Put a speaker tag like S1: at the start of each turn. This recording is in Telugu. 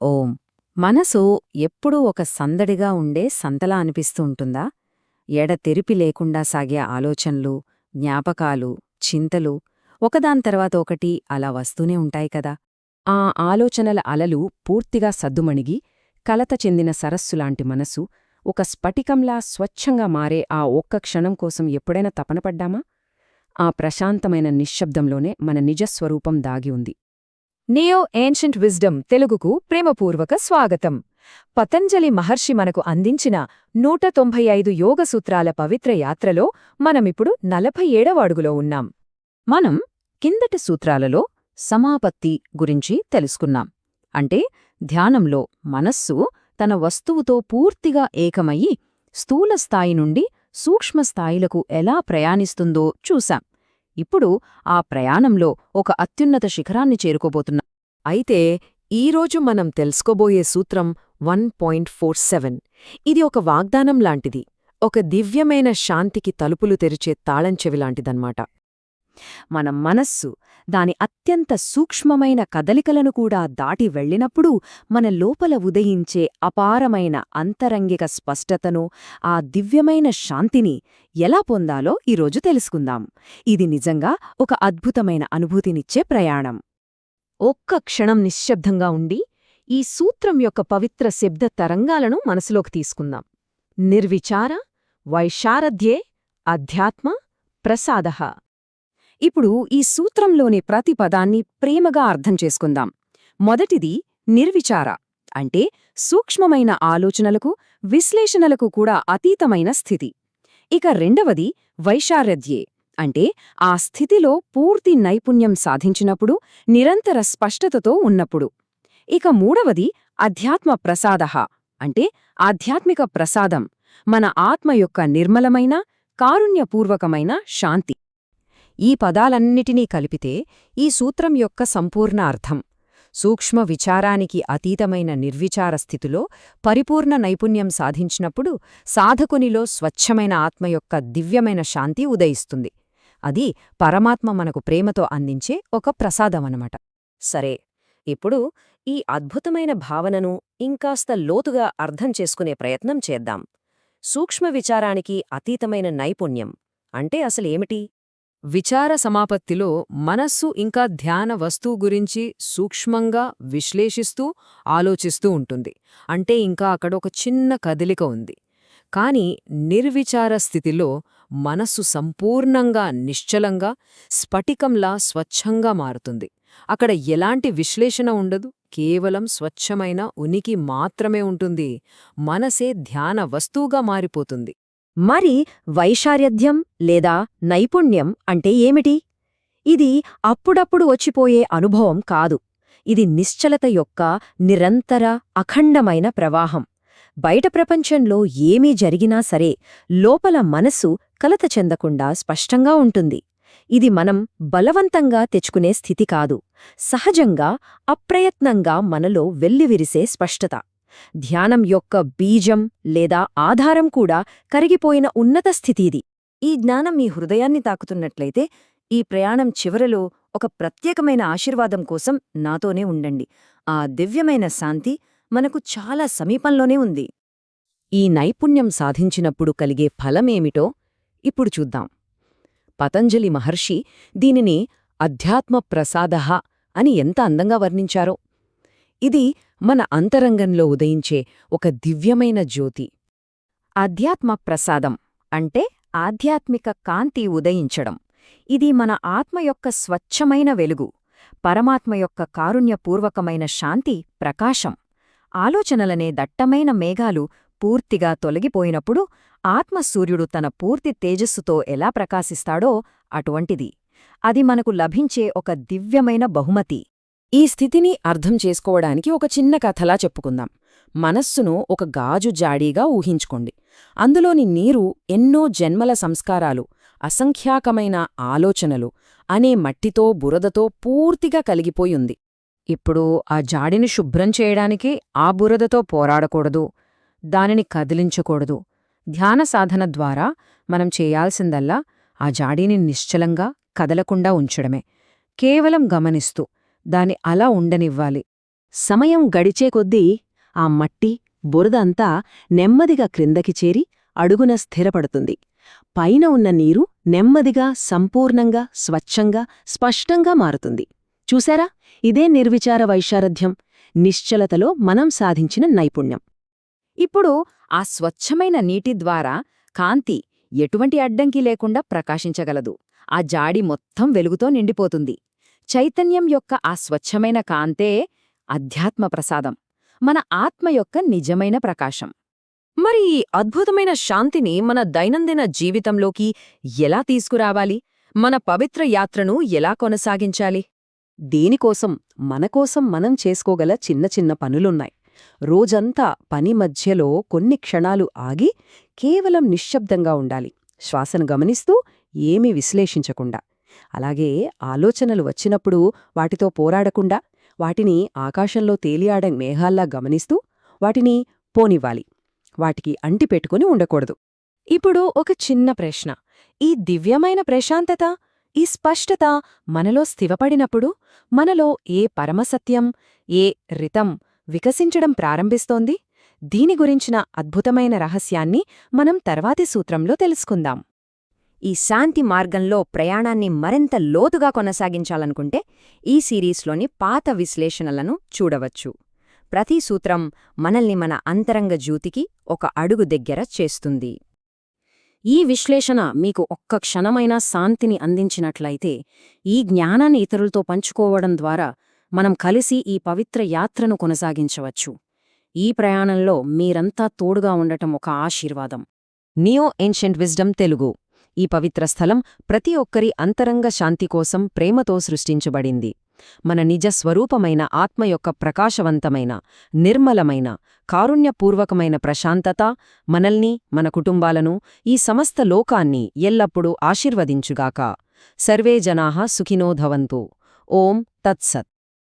S1: ఓం. మనసు ఎప్పుడూ ఒక సందడిగా ఉండే సంతలా అనిపిస్తూ ఉంటుందా ఎడతెరిపి లేకుండా సాగే ఆలోచనలు జ్ఞాపకాలు చింతలు ఒకదాని తర్వాత ఒకటి అలా వస్తూనే ఉంటాయి కదా.
S2: ఆ ఆలోచనల అలలు పూర్తిగా సద్దుమణిగి కలత చెందిన సరస్సులాంటి మనసు ఒక స్ఫటికంలా స్వచ్ఛంగా మారే ఆ ఒక్క క్షణం కోసం ఎప్పుడైనా తపనపడ్డామా ఆ ప్రశాంతమైన నిశ్శబ్దంలోనే మన నిజస్వరూపం దాగి ఉంది.
S3: నియో ఏన్షంట్ విజ్డమ్ తెలుగుకు ప్రేమపూర్వక స్వాగతం. పతంజలి మహర్షి మనకు అందించిన నూట తొంభై ఐదు యోగ సూత్రాల పవిత్ర యాత్రలో మనమిప్పుడు నలభై ఏడవ అడుగులో ఉన్నాం.
S1: మనం కిందటి సూత్రాలలో సమాపత్తి గురించి తెలుసుకున్నాం. అంటే ధ్యానంలో మనస్సు తన వస్తువుతో పూర్తిగా ఏకమయ్యి స్థూల స్థాయి నుండి సూక్ష్మ స్థాయిలకు ఎలా ప్రయాణిస్తుందో చూశాం. ఇప్పుడు ఆ ప్రయాణంలో ఒక అత్యున్నత శిఖరాన్ని చేరుకోబోతున్నా.
S4: అయితే ఈరోజు మనం తెలుసుకోబోయే సూత్రం వన్ పాయింట్ ఫోర్ సెవెన్. ఇది ఒక వాగ్దానం లాంటిది. ఒక దివ్యమైన శాంతికి తలుపులు తెరిచే తాళంచెవి లాంటిదన్నమాట.
S1: మన మనస్సు దాని అత్యంత సూక్ష్మమైన కదలికలను కూడా దాటి వెళ్ళినప్పుడు మన లోపల ఉదయించే అపారమైన అంతరంగిక స్పష్టతను ఆ దివ్యమైన శాంతిని ఎలా పొందాలో ఈరోజు తెలుసుకుందాం. ఇది నిజంగా ఒక అద్భుతమైన అనుభూతినిచ్చే ప్రయాణం. ఒక్క క్షణం నిశ్శబ్దంగా ఉండి ఈ సూత్రం యొక్క పవిత్ర శబ్ద తరంగాలను మనసులోకి తీసుకుందాం. నిర్విచార వైశారధ్యే అధ్యాత్మ ప్రసాదః. ఇప్పుడు ఈ సూత్రంలోని ప్రతి పదాన్ని ప్రేమగా అర్థం చేసుకుందాం. మొదటిది నిర్విచార అంటే సూక్ష్మమైన ఆలోచనలకు విశ్లేషణలకు కూడా అతీతమైన స్థితి. ఇక రెండవది వైశారథ్యే అంటే ఆ స్థితిలో పూర్తి నైపుణ్యం సాధించినప్పుడు నిరంతర స్పష్టతతో ఉన్నప్పుడు. ఇక మూడవది అధ్యాత్మ ప్రసాదః అంటే ఆధ్యాత్మిక ప్రసాదం మన ఆత్మ యొక్క నిర్మలమైన కారుణ్యపూర్వకమైన శాంతి. ఈ పదాలన్నిటినీ కలిపితే ఈ సూత్రం యొక్క సంపూర్ణ అర్థం. సూక్ష్మ విచారానికి అతీతమైన నిర్విచార స్థితిలో పరిపూర్ణ నైపుణ్యం సాధించినప్పుడు సాధకునిలో స్వచ్ఛమైన ఆత్మ యొక్క దివ్యమైన శాంతి ఉదయిస్తుంది. అది పరమాత్మ మనకు ప్రేమతో అందించే ఒక ప్రసాదమనమాట సరే ఇప్పుడు ఈ అద్భుతమైన భావనను ఇంకాస్త లోతుగా అర్థం చేసుకునే ప్రయత్నం చేద్దాం. సూక్ష్మ విచారానికి అతీతమైన నైపుణ్యం అంటే అసలేమిటి?
S4: విచార సమాపత్తిలో మనస్సు ఇంకా ధ్యాన వస్తువు గురించి సూక్ష్మంగా విశ్లేషిస్తూ ఆలోచిస్తూ ఉంటుంది. అంటే ఇంకా అక్కడ ఒక చిన్న కదలిక ఉంది. కాని నిర్విచార స్థితిలో మనస్సు సంపూర్ణంగా నిశ్చలంగా స్ఫటికంలా స్వచ్ఛంగా మారుతుంది. అక్కడ ఎలాంటి విశ్లేషణ ఉండదు. కేవలం స్వచ్ఛమైన ఉనికి మాత్రమే ఉంటుంది. మనసే ధ్యాన వస్తువుగా మారిపోతుంది.
S1: మరి వైశారధ్యం లేదా నైపుణ్యం అంటే ఏమిటి? ఇది అప్పుడప్పుడు వచ్చిపోయే అనుభవం కాదు. ఇది నిశ్చలత యొక్క నిరంతర అఖండమైన ప్రవాహం. బయట ప్రపంచంలో ఏమీ జరిగినా సరే లోపల మనసు కలత చెందకుండా స్పష్టంగా ఉంటుంది. ఇది మనం బలవంతంగా తెచ్చుకునే స్థితి కాదు. సహజంగా అప్రయత్నంగా మనలో వెల్లివిరిసే స్పష్టత. ధ్యానం యొక్క బీజం లేదా ఆధారం కూడా కరిగిపోయిన ఉన్నత స్థితిది. ఈ జ్ఞానం మీ హృదయాన్ని తాకుతున్నట్లయితే ఈ ప్రయాణం చివరలో ఒక ప్రత్యేకమైన ఆశీర్వాదం కోసం నాతోనే ఉండండి. ఆ దివ్యమైన శాంతి మనకు చాలా సమీపంలోనే ఉంది. ఈ నైపుణ్యం సాధించినప్పుడు కలిగే ఫలమేమిటో ఇప్పుడు చూద్దాం. పతంజలి మహర్షి దీనిని అధ్యాత్మ ప్రసాదః అని ఎంత అందంగా వర్ణించారో. ఇది మన అంతరంగంలో ఉదయించే ఒక దివ్యమైన జ్యోతి. ఆధ్యాత్మ ప్రసాదం అంటే ఆధ్యాత్మిక కాంతి ఉదయించడం. ఇది మన ఆత్మ యొక్క స్వచ్ఛమైన వెలుగు పరమాత్మ యొక్క కారుణ్యపూర్వకమైన శాంతి ప్రకాశం. ఆలోచనలనే దట్టమైన మేఘాలు పూర్తిగా తొలగిపోయినప్పుడు ఆత్మసూర్యుడు తన పూర్తి తేజస్సుతో ఎలా ప్రకాశిస్తాడో అటువంటిది. అది మనకు లభించే ఒక దివ్యమైన బహుమతి. ఈ స్థితిని అర్థం చేసుకోవడానికి ఒక చిన్న కథలా చెప్పుకుందాం. మనస్సును ఒక గాజు జాడీగా ఊహించుకోండి. అందులోని నీరు ఎన్నో జన్మల సంస్కారాలు అసంఖ్యాకమైన ఆలోచనలు అనే మట్టితో బురదతో పూర్తిగా కలిగిపోయింది ఇప్పుడు ఆ జాడిని శుభ్రం చేయడానికి ఆ బురదతో పోరాడకూడదు దానిని కదిలించకూడదు. ధ్యాన సాధన ద్వారా మనం చేయాల్సిందల్లా ఆ జాడీని నిశ్చలంగా కదలకుండా ఉంచడమే. కేవలం గమనిస్తూ దాని అలా ఉండనివ్వాలి.
S2: సమయం గడిచే కొద్దీ ఆ మట్టి బురద అంతా నెమ్మదిగా క్రిందకి చేరి అడుగున స్థిరపడుతుంది. పైన ఉన్న నీరు నెమ్మదిగా సంపూర్ణంగా స్వచ్ఛంగా స్పష్టంగా మారుతుంది. చూశారా? ఇదే నిర్విచార వైశారథ్యం నిశ్చలతలో మనం సాధించిన నైపుణ్యం.
S3: ఇప్పుడు ఆ స్వచ్ఛమైన నీటి ద్వారా కాంతి ఎటువంటి అడ్డంకి లేకుండా ప్రకాశించగలదు. ఆ జాడి మొత్తం వెలుగుతో నిండిపోతుంది. చైతన్యం యొక్క ఆ స్వచ్ఛమైన కాంతే అధ్యాత్మ ప్రసాదం మన ఆత్మ యొక్క నిజమైన ప్రకాశం.
S1: మరి ఈ అద్భుతమైన శాంతిని మన దైనందిన జీవితంలోకి ఎలా తీసుకురావాలి? మన పవిత్ర యాత్రను ఎలా కొనసాగించాలి?
S2: దీనికోసం మనకోసం మనం చేసుకోగల చిన్న చిన్న పనులున్నాయి. రోజంతా పని మధ్యలో కొన్ని క్షణాలు ఆగి కేవలం నిశ్శబ్దంగా ఉండాలి. శ్వాసను గమనిస్తూ ఏమీ విశ్లేషించకుండా. అలాగే ఆలోచనలు వచ్చినప్పుడు వాటితో పోరాడకుండా వాటిని ఆకాశంలో తేలియాడే మేఘాల్లా గమనిస్తూ వాటిని పోనివ్వాలి. వాటికి అంటిపెట్టుకుని ఉండకూడదు.
S3: ఇప్పుడు ఒక చిన్న ప్రశ్న. ఈ దివ్యమైన ప్రశాంతత ఈ స్పష్టత మనలో స్థివపడినప్పుడు మనలో ఏ పరమసత్యం ఏ రితం వికసించడం ప్రారంభిస్తోంది? దీని గురించిన అద్భుతమైన రహస్యాన్ని మనం తర్వాతి సూత్రంలో తెలుసుకుందాం.
S1: ఈ శాంతి మార్గంలో ప్రయాణాన్ని మరింత లోతుగా కొనసాగించాలనుకుంటే ఈ సిరీస్లోని పాత విశ్లేషణలను చూడవచ్చు. ప్రతి సూత్రం మనల్ని మన అంతరంగ జ్యూతికి ఒక అడుగు దగ్గర చేస్తుంది. ఈ విశ్లేషణ మీకు ఒక్క క్షణమైన శాంతిని అందించినట్లయితే ఈ జ్ఞానాన్ని ఇతరులతో పంచుకోవడం ద్వారా మనం కలిసి ఈ పవిత్ర యాత్రను కొనసాగించవచ్చు. ఈ ప్రయాణంలో మీరంతా తోడుగా ఉండటం ఒక ఆశీర్వాదం.
S2: Neo ancient wisdom Telugu. ఈ పవిత్ర స్థలం ప్రతి ఒక్కరి అంతరంగ శాంతి కోసం ప్రేమతో సృష్టించబడింది. మన నిజ స్వరూపమైన ఆత్మ యొక్క ప్రకాశవంతమైన నిర్మలమైన కారుణ్యపూర్వకమైన ప్రశాంతత మనల్ని మన కుటుంబాలను ఈ సమస్త లోకాన్ని ఎల్లప్పుడూ ఆశీర్వదించుగాక. సర్వే జనా సుఖినోధవంతు ఓం తత్సత్.